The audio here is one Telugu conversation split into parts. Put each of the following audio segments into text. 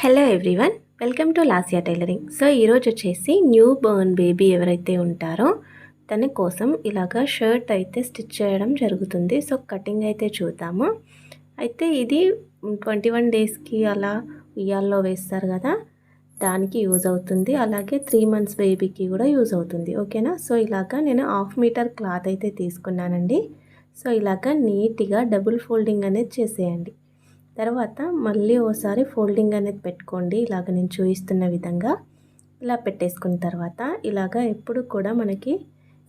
Hello everyone welcome to Lasiya tailoring so ఈరోజు వచ్చేసి న్యూ బర్న్ బేబీ ఎవరైతే ఉంటారో తన కోసం ఇలాగా షర్ట్ అయితే స్టిచ్ చేయడం జరుగుతుంది. సో కటింగ్ అయితే చూద్దాము. అయితే ఇది ట్వంటీ వన్ డేస్కి అలా ఉయ్యాల్లో వేస్తారు కదా దానికి యూజ్ అవుతుంది. అలాగే త్రీ మంత్స్ బేబీకి కూడా యూజ్ అవుతుంది. ఓకేనా సో ఇలాగా నేను హాఫ్ మీటర్ క్లాత్ అయితే తీసుకున్నానండి. సో ఇలాగా నీట్గా డబుల్ ఫోల్డింగ్ అనేది చేసేయండి. తర్వాత మళ్ళీ ఓసారి ఫోల్డింగ్ అనేది పెట్టుకోండి. ఇలాగ నేను చూపిస్తున్న విధంగా ఇలా పెట్టేసుకున్న తర్వాత ఇలాగ ఎప్పుడు కూడా మనకి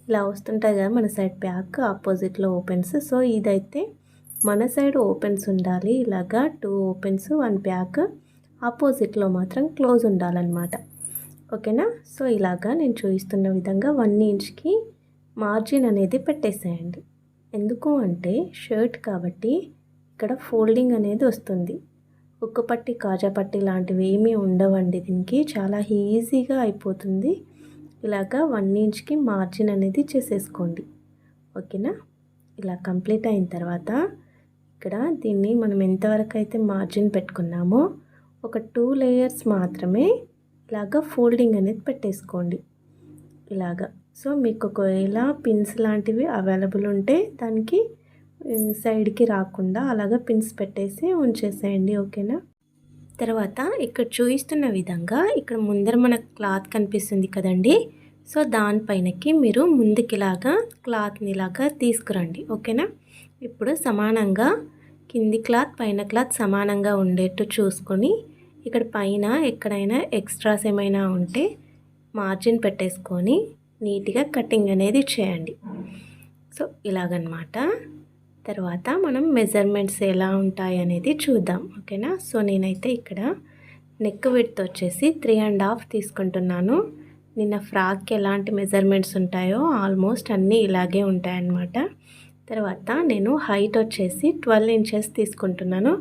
ఇలా వస్తుంటాయి కదా మన సైడ్ బ్యాక్ ఆపోజిట్లో ఓపెన్స్. సో ఇదైతే మన సైడ్ ఓపెన్స్ ఉండాలి. ఇలాగా టూ ఓపెన్స్ వన్ బ్యాక్ ఆపోజిట్లో మాత్రం క్లోజ్ ఉండాలన్నమాట. ఓకేనా? సో ఇలాగా నేను చూపిస్తున్న విధంగా వన్ ఇంచ్కి మార్జిన్ అనేది పెట్టేసేయండి. ఎందుకు అంటే షర్ట్ కాబట్టి ఇక్కడ ఫోల్డింగ్ అనేది వస్తుంది. ఉక్కుపట్టి కాజాపట్టి లాంటివి ఏమీ ఉండవండి దీనికి. చాలా ఈజీగా అయిపోతుంది. ఇలాగా వన్ ఇంచ్కి మార్జిన్ అనేది చేసేసుకోండి. ఓకేనా? ఇలా కంప్లీట్ అయిన తర్వాత ఇక్కడ దీన్ని మనం ఎంతవరకు అయితే మార్జిన్ పెట్టుకున్నామో ఒక టూ లేయర్స్ మాత్రమే ఇలాగా ఫోల్డింగ్ అనేది పెట్టేసుకోండి. ఇలాగా. సో మీకు ఒకవేళ పిన్స్ లాంటివి అవైలబుల్ ఉంటే దానికి సైడ్కి రాకుండా అలాగా పిన్స్ పెట్టేసి ఉంచేసేయండి ఓకేనా? తర్వాత ఇక్కడ చూపిస్తున్న విధంగా ఇక్కడ ముందర మన క్లాత్ కనిపిస్తుంది కదండి సో దానిపైనకి మీరు ముందుకిలాగా క్లాత్ని ఇలాగా తీసుకురండి ఓకేనా? ఇప్పుడు సమానంగా కింది క్లాత్ పైన క్లాత్ సమానంగా ఉండేట్టు చూసుకొని ఇక్కడ పైన ఎక్కడైనా ఎక్స్ట్రాస్ ఏమైనా ఉంటే మార్జిన్ పెట్టేసుకొని నీట్గా కటింగ్ అనేది చేయండి. సో ఇలాగనమాట. తర్వాత మనం మెజర్మెంట్స్ ఎలా ఉంటాయి అనేది చూద్దాం ఓకేనా? సో నేనైతే ఇక్కడ నెక్ విడ్త్ వచ్చేసి త్రీ అండ్ హాఫ్ తీసుకుంటున్నాను. నిన్న ఫ్రాక్కి ఎలాంటి మెజర్మెంట్స్ ఉంటాయో ఆల్మోస్ట్ అన్నీ ఇలాగే ఉంటాయన్నమాట. తర్వాత నేను హైట్ వచ్చేసి ట్వెల్వ్ ఇంచెస్ తీసుకుంటున్నాను.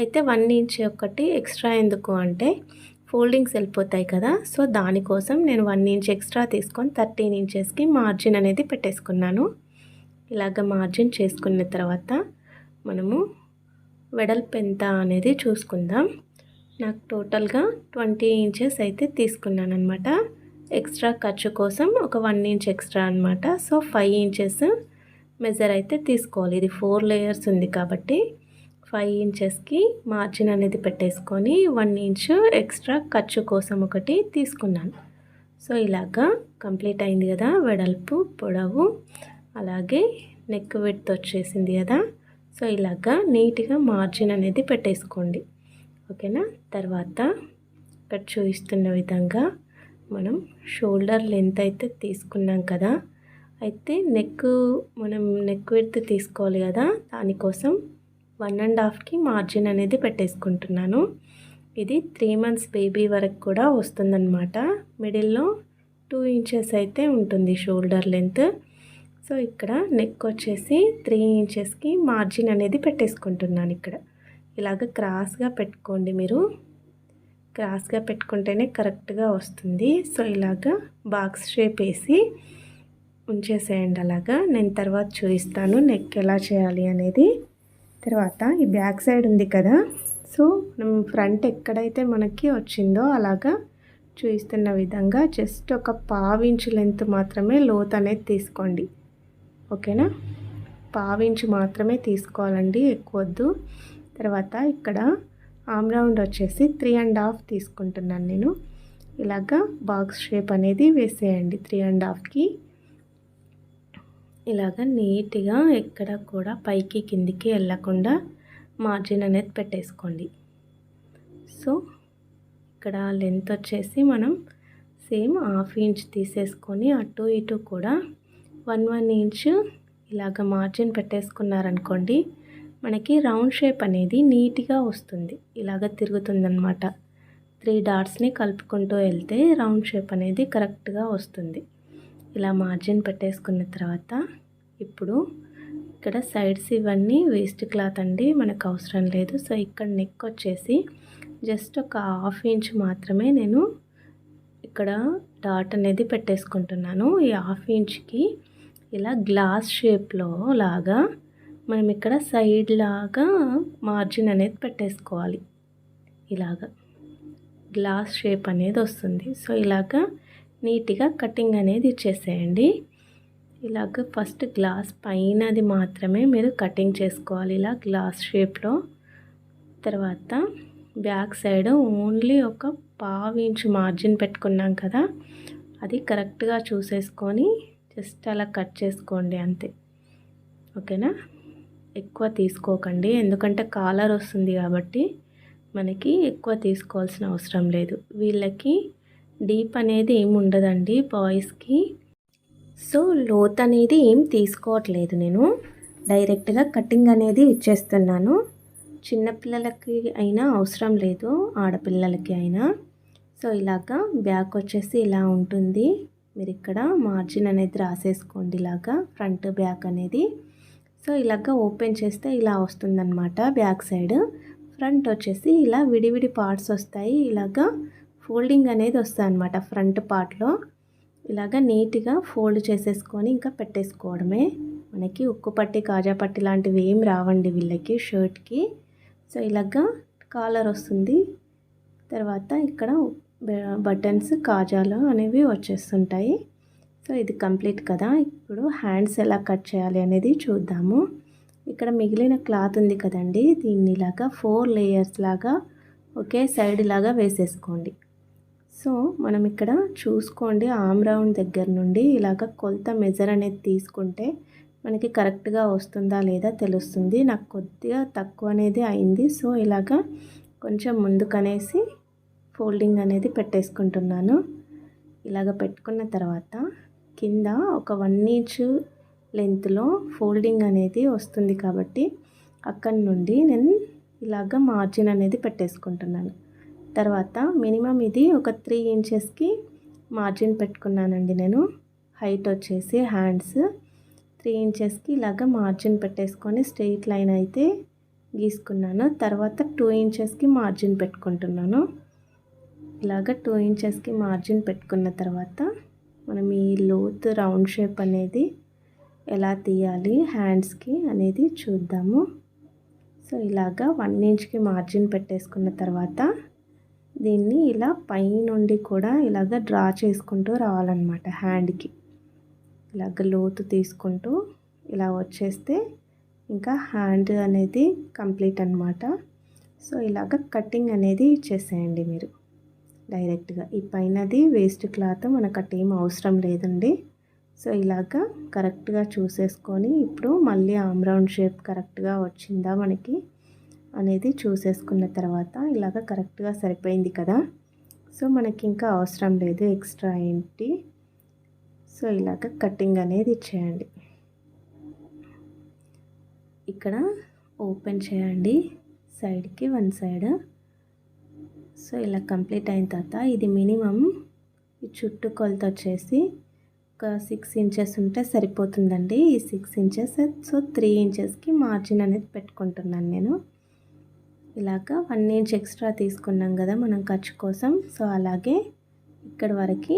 అయితే వన్ ఇంచ్ ఒకటి ఎక్స్ట్రా ఎందుకు అంటే ఫోల్డింగ్స్ వెళ్ళిపోతాయి కదా సో దానికోసం నేను వన్ ఇంచ్ ఎక్స్ట్రా తీసుకొని థర్టీన్ ఇంచెస్కి మార్జిన్ అనేది పెట్టేసుకున్నాను. ఇలాగ మార్జిన్ చేసుకున్న తర్వాత మనము వెడల్పు ఎంత అనేది చూసుకుందాం. నాకు టోటల్గా ట్వంటీ ఇంచెస్ అయితే తీసుకున్నాను అనమాట ఎక్స్ట్రా ఖర్చు కోసం ఒక వన్ ఇంచ్ ఎక్స్ట్రా అనమాట సో ఫైవ్ ఇంచెస్ మెజర్ అయితే తీసుకోవాలి. ఇది ఫోర్ లేయర్స్ ఉంది కాబట్టి ఫైవ్ ఇంచెస్కి మార్జిన్ అనేది పెట్టేసుకొని వన్ ఇంచ్ ఎక్స్ట్రా ఖర్చు కోసం ఒకటి తీసుకున్నాను. సో ఇలాగా కంప్లీట్ అయింది కదా వెడల్పు పొడవు. అలాగే నెక్ విడ్త్ వచ్చేసింది కదా. సో ఇలాగా నీట్గా మార్జిన్ అనేది పెట్టేసుకోండి. ఓకేనా? తర్వాత ఇక్కడ చూపిస్తున్న విధంగా మనం షోల్డర్ లెంత్ అయితే తీసుకున్నాం కదా. అయితే నెక్ మనం నెక్ విడ్త్ తీసుకోవాలి కదా. దానికోసం వన్ అండ్ హాఫ్కి మార్జిన్ అనేది పెట్టేసుకుంటున్నాను. ఇది త్రీ మంత్స్ బేబీ వరకు కూడా వస్తుందన్నమాట. మిడిల్లో టూ ఇంచెస్ అయితే ఉంటుంది షోల్డర్ లెంత్ సో ఇక్కడ నెక్ వచ్చేసి త్రీ ఇంచెస్కి మార్జిన్ అనేది పెట్టేసుకుంటున్నాను ఇక్కడ. ఇలాగ క్రాస్గా పెట్టుకోండి మీరు. క్రాస్గా పెట్టుకుంటేనే కరెక్ట్గా వస్తుంది. సో ఇలాగ బాక్స్ షేప్ వేసి ఉంచేసేయండి అలాగా. నేను తర్వాత చూపిస్తాను నెక్ ఎలా చేయాలి అనేది. తర్వాత ఈ బ్యాక్ సైడ్ ఉంది కదా. సో మనం ఫ్రంట్ ఎక్కడైతే మనకి వచ్చిందో అలాగా చూపిస్తున్న విధంగా జస్ట్ ఒక పావించు లెంత్ మాత్రమే లోత్ అనేది తీసుకోండి. ఓకేనా? పావించి మాత్రమే తీసుకోవాలండి ఎక్కువ వద్దు తర్వాత ఇక్కడ ఆమ్ రౌండ్ వచ్చేసి త్రీ అండ్ హాఫ్ తీసుకుంటున్నాను నేను. ఇలాగా బాక్స్ షేప్ అనేది వేసేయండి త్రీ అండ్ హాఫ్కి. ఇలాగ నీట్గా ఎక్కడ కూడా పైకి కిందికి వెళ్ళకుండా మార్జిన్ అనేది పెట్టేసుకోండి. సో ఇక్కడ లెంత్ వచ్చేసి మనం సేమ్ హాఫ్ ఇంచ్ తీసేసుకొని అటు ఇటు కూడా వన్ వన్ ఇంచ్ ఇలాగ మార్జిన్ పెట్టేసుకున్నారనుకోండి మనకి రౌండ్ షేప్ అనేది నీట్గా వస్తుంది. ఇలాగ తిరుగుతుందనమాట త్రీ డాట్స్ని కలుపుకుంటూ వెళ్తే రౌండ్ షేప్ అనేది కరెక్ట్గా వస్తుంది. ఇలా మార్జిన్ పెట్టేసుకున్న తర్వాత ఇప్పుడు ఇక్కడ సైడ్స్ ఇవన్నీ వేస్ట్ క్లాత్ అండి మనకు అవసరం లేదు. సో ఇక్కడ నెక్ వచ్చేసి జస్ట్ ఒక హాఫ్ ఇంచ్ మాత్రమే నేను ఇక్కడ డాట్ అనేది పెట్టేసుకుంటున్నాను. ఈ హాఫ్ ఇంచ్కి ఇలా గ్లాస్ షేప్లో లాగా మనం ఇక్కడ సైడ్ లాగా మార్జిన్ అనేది పెట్టేసుకోవాలి. ఇలాగా గ్లాస్ షేప్ అనేది వస్తుంది. సో ఇలాగా నీట్గా కటింగ్ అనేది ఇచ్చేసేయండి. ఇలాగ ఫస్ట్ గ్లాస్ పైనది మాత్రమే మీరు కటింగ్ చేసుకోవాలి. ఇలా గ్లాస్ షేప్లో తర్వాత బ్యాక్ సైడ్ ఓన్లీ ఒక పావు ఇంచు మార్జిన్ పెట్టుకున్నాం కదా అది కరెక్ట్గా చూసేసుకొని జస్ట్ అలా కట్ చేసుకోండి అంతే. ఓకేనా? ఎక్కువ తీసుకోకండి. ఎందుకంటే కాలర్ వస్తుంది కాబట్టి మనకి ఎక్కువ తీసుకోవాల్సిన అవసరం లేదు. వీళ్ళకి డీప్ అనేది ఏమి ఉండదండి బాయ్స్కి. సో లోత్ అనేది ఏం తీసుకోవట్లేదు నేను. డైరెక్ట్గా కటింగ్ అనేది ఇచ్చేస్తున్నాను. చిన్నపిల్లలకి అయినా అవసరం లేదు ఆడపిల్లలకి అయినా. సో ఇలాగా బ్యాక్ వచ్చేసి ఇలా ఉంటుంది. మీరు ఇక్కడ మార్జిన్ అనేది రాసేసుకోండి ఇలాగా ఫ్రంట్ బ్యాక్ అనేది. సో ఇలాగ ఓపెన్ చేస్తే ఇలా వస్తుందన్నమాట బ్యాక్ సైడ్ ఫ్రంట్ వచ్చేసి ఇలా విడివిడి పార్ట్స్ వస్తాయి. ఇలాగా ఫోల్డింగ్ అనేది వస్తుంది ఫ్రంట్ పార్ట్లో ఇలాగ నీట్గా ఫోల్డ్ చేసేసుకొని ఇంకా పెట్టేసుకోవడమే. మనకి ఉక్కు పట్టి కాజా పట్టి లాంటివి ఏం రావండి వీళ్ళకి షర్ట్కి సో ఇలాగ కాలర్ వస్తుంది. తర్వాత ఇక్కడ బటన్స్ కాజాలు అనేవి వచ్చేస్తుంటాయి. సో ఇది కంప్లీట్ కదా. ఇప్పుడు హ్యాండ్స్ ఎలా కట్ చేయాలి అనేది చూద్దాము. ఇక్కడ మిగిలిన క్లాత్ ఉంది కదండి. దీన్ని ఇలాగా ఫోర్ లేయర్స్ లాగా ఒకే సైడ్ లాగా వేసేసుకోండి. సో మనం ఇక్కడ చూసుకోండి ఆమ్ రౌండ్ దగ్గర నుండి ఇలాగ కొలత మెజర్ అనేది తీసుకుంటే మనకి కరెక్ట్గా వస్తుందా లేదా తెలుస్తుంది. నాకు కొద్దిగా తక్కువ అనేది అయింది. సో ఇలాగా కొంచెం ముందుకనేసి ఫోల్డింగ్ అనేది పెట్టేసుకుంటున్నాను. ఇలాగ పెట్టుకున్న తర్వాత కింద ఒక వన్ ఇంచ్ లెంత్లో ఫోల్డింగ్ అనేది వస్తుంది కాబట్టి అక్కడి నుండి నేను ఇలాగ మార్జిన్ అనేది పెట్టేసుకుంటున్నాను. తర్వాత మినిమం ఇది ఒక త్రీ ఇంచెస్కి మార్జిన్ పెట్టుకున్నానండి నేను. హైట్ వచ్చేసి హ్యాండ్స్. త్రీ ఇంచెస్కి ఇలాగ మార్జిన్ పెట్టేసుకొని స్ట్రెయిట్ లైన్ అయితే గీసుకున్నాను. తర్వాత టూ ఇంచెస్కి మార్జిన్ పెట్టుకుంటున్నాను. ఇలాగ టూ ఇంచెస్కి మార్జిన్ పెట్టుకున్న తర్వాత మనం ఈ లోత్ రౌండ్ షేప్ అనేది ఎలా తీయాలి హ్యాండ్స్కి అనేది చూద్దాము. సో ఇలాగా వన్ ఇంచ్కి మార్జిన్ పెట్టేసుకున్న తర్వాత దీన్ని ఇలా పైనుండి కూడా ఇలాగ డ్రా చేసుకుంటూ రావాలన్నమాట హ్యాండ్కి ఇలాగ లోతు తీసుకుంటూ ఇలా వచ్చేస్తే ఇంకా హ్యాండ్ అనేది కంప్లీట్ అనమాట సో ఇలాగ కటింగ్ అనేది ఇచ్చేసేయండి మీరు. డైరెక్ట్గా. ఈ పైనది వేస్ట్ క్లాత్ మనకు అటేం అవసరం లేదండి. సో ఇలాగా కరెక్ట్గా చూసేసుకొని ఇప్పుడు మళ్ళీ ఆమ్ రౌండ్ షేప్ కరెక్ట్గా వచ్చిందా మనకి అనేది చూసేసుకున్న తర్వాత ఇలాగ కరెక్ట్గా సరిపోయింది కదా. సో మనకి ఇంకా అవసరం లేదు ఎక్స్ట్రా ఏంటి? సో ఇలాగ కటింగ్ అనేది ఇచ్చేయండి ఇక్కడ ఓపెన్ చేయండి. సైడ్కి వన్ సైడ్ సో ఇలా కంప్లీట్ అయిన తర్వాత ఇది మినిమం ఈ చుట్టూ కొలత వచ్చేసి ఒక సిక్స్ ఇంచెస్ ఉంటే సరిపోతుందండి. ఈ సిక్స్ ఇంచెస్ సో త్రీ ఇంచెస్కి మార్జిన్ అనేది పెట్టుకుంటున్నాను నేను. ఇలాగ వన్ ఇంచ్ ఎక్స్ట్రా తీసుకున్నాం కదా మనం ఖర్చు కోసం. సో అలాగే ఇక్కడ వరకు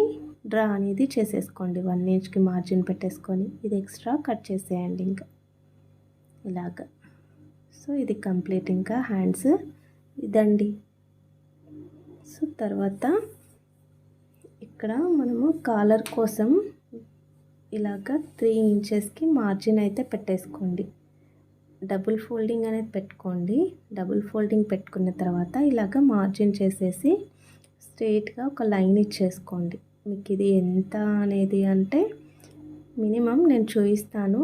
డ్రా అనేది చేసేసుకోండి. వన్ ఇంచ్కి మార్జిన్ పెట్టేసుకొని ఇది ఎక్స్ట్రా కట్ చేసేయండి ఇంకా. ఇలాగ. సో ఇది కంప్లీట్ ఇంకా హ్యాండ్స్. ఇదండి. సో తర్వాత ఇక్కడ మనము కాలర్ కోసం ఇలాగ త్రీ ఇంచెస్కి మార్జిన్ అయితే పెట్టేసుకోండి. డబుల్ ఫోల్డింగ్ అనేది పెట్టుకోండి. డబుల్ ఫోల్డింగ్ పెట్టుకున్న తర్వాత ఇలాగ మార్జిన్ చేసేసి స్ట్రేట్గా ఒక లైన్ ఇచ్చేసుకోండి. మీకు ఇది ఎంత అనేది అంటే మినిమం నేను చూపిస్తాను.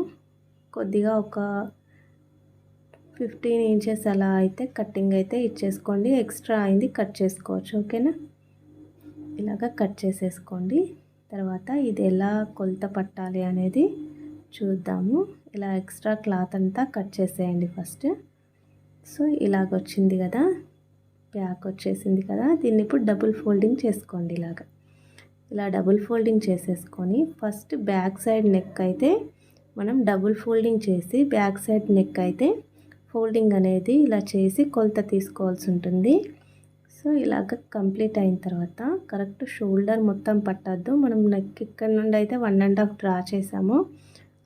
కొద్దిగా ఒక ఫిఫ్టీన్ ఇంచెస్ అలా అయితే కటింగ్ అయితే ఇచ్చేసుకోండి. ఎక్స్ట్రా అయింది కట్ చేసుకోవచ్చు. ఓకేనా? ఇలాగ కట్ చేసేసుకోండి. తర్వాత ఇది ఎలా కొలత పట్టాలి అనేది చూద్దాము. ఇలా ఎక్స్ట్రా క్లాత్ అంతా కట్ చేసేయండి ఫస్ట్. సో ఇలాగ వచ్చింది కదా. ప్యాక్ వచ్చేసింది కదా. దీన్ని ఇప్పుడు డబుల్ ఫోల్డింగ్ చేసుకోండి ఇలాగ. ఇలా డబుల్ ఫోల్డింగ్ చేసేసుకొని ఫస్ట్ బ్యాక్ సైడ్ నెక్ అయితే మనం డబుల్ ఫోల్డింగ్ చేసి బ్యాక్ సైడ్ నెక్ అయితే ఫోల్డింగ్ అనేది ఇలా చేసి కొలత తీసుకోవాల్సి ఉంటుంది. సో ఇలాగ కంప్లీట్ అయిన తర్వాత కరెక్ట్ షోల్డర్ మొత్తం పట్టద్దు. మనం నెక్ ఇక్కడ నుండి అయితే వన్ అండ్ హాఫ్ డ్రా చేసాము.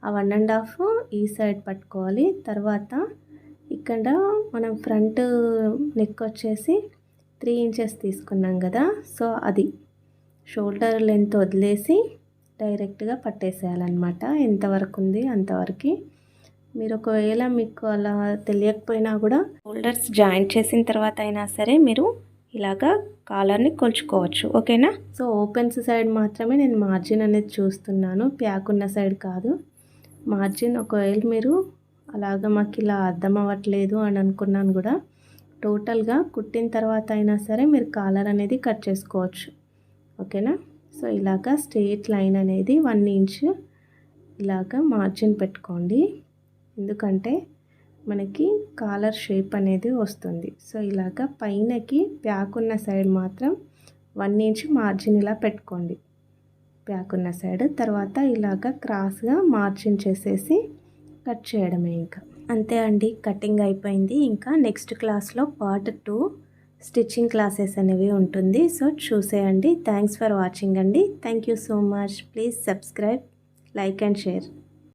ఆ వన్ అండ్ హాఫ్ ఈ సైడ్ పట్టుకోవాలి. తర్వాత ఇక్కడ మనం ఫ్రంట్ నెక్ వచ్చేసి త్రీ ఇంచెస్ తీసుకున్నాం కదా. సో అది షోల్డర్ లెంత్ వదిలేసి డైరెక్ట్గా పట్టేసేయాలన్నమాట. ఎంతవరకు ఉంది అంతవరకు మీరు ఒకవేళ మీకు అలా తెలియకపోయినా కూడా షోల్డర్స్ జాయింట్ చేసిన తర్వాత అయినా సరే మీరు ఇలాగా కాలర్ని కొలుచుకోవచ్చు. ఓకేనా? సో ఓపెన్స్ సైడ్ మాత్రమే నేను మార్జిన్ అనేది చూస్తున్నాను. ప్యాక్ ఉన్న సైడ్ కాదు. మార్జిన్ ఒకవేళ మీరు అలాగ మాకు ఇలా అర్థం అవ్వట్లేదు అని అనుకున్నాను కూడా టోటల్గా కుట్టిన తర్వాత అయినా సరే మీరు కాలర్ అనేది కట్ చేసుకోవచ్చు. ఓకేనా? సో ఇలాగా స్ట్రేట్ లైన్ అనేది వన్ ఇంచ్ ఇలాగా మార్జిన్ పెట్టుకోండి. ఎందుకంటే మనకి కాలర్ షేప్ అనేది వస్తుంది. సో ఇలాగ పైనకి ప్యాక్ ఉన్న సైడ్ మాత్రం వన్ ఇంచ్ మార్జిన్ ఇలా పెట్టుకోండి. ప్యాక్ ఉన్న సైడ్ తర్వాత ఇలాగ క్రాస్గా మార్జిన్ చేసేసి కట్ చేయడమే ఇంకా. అంతే అండి కటింగ్ అయిపోయింది. ఇంకా నెక్స్ట్ క్లాస్లో పార్ట్ టూ స్టిచ్చింగ్ క్లాసెస్ అనేవి ఉంటుంది. సో చూసేయండి. థ్యాంక్స్ ఫర్ వాచింగ్ అండి. Thank you so much. Please subscribe like and share.